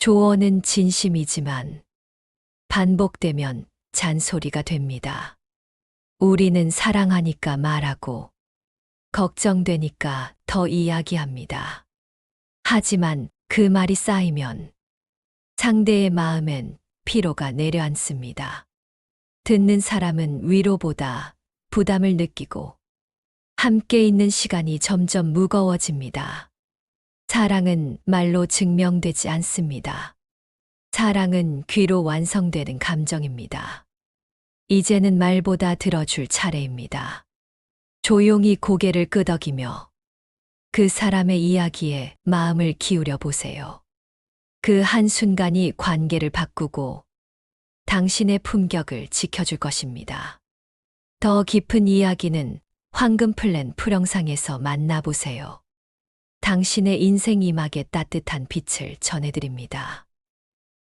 조언은 진심이지만 반복되면 잔소리가 됩니다. 우리는 사랑하니까 말하고 걱정되니까 더 이야기합니다. 하지만 그 말이 쌓이면 상대의 마음엔 피로가 내려앉습니다. 듣는 사람은 위로보다 부담을 느끼고 함께 있는 시간이 점점 무거워집니다. 사랑은 말로 증명되지 않습니다. 사랑은 귀로 완성되는 감정입니다. 이제는 말보다 들어줄 차례입니다. 조용히 고개를 끄덕이며 그 사람의 이야기에 마음을 기울여 보세요. 그 한순간이 관계를 바꾸고 당신의 품격을 지켜줄 것입니다. 더 깊은 이야기는 황금 플랜 풀영상에서 만나보세요. 당신의 인생 이막에 따뜻한 빛을 전해드립니다.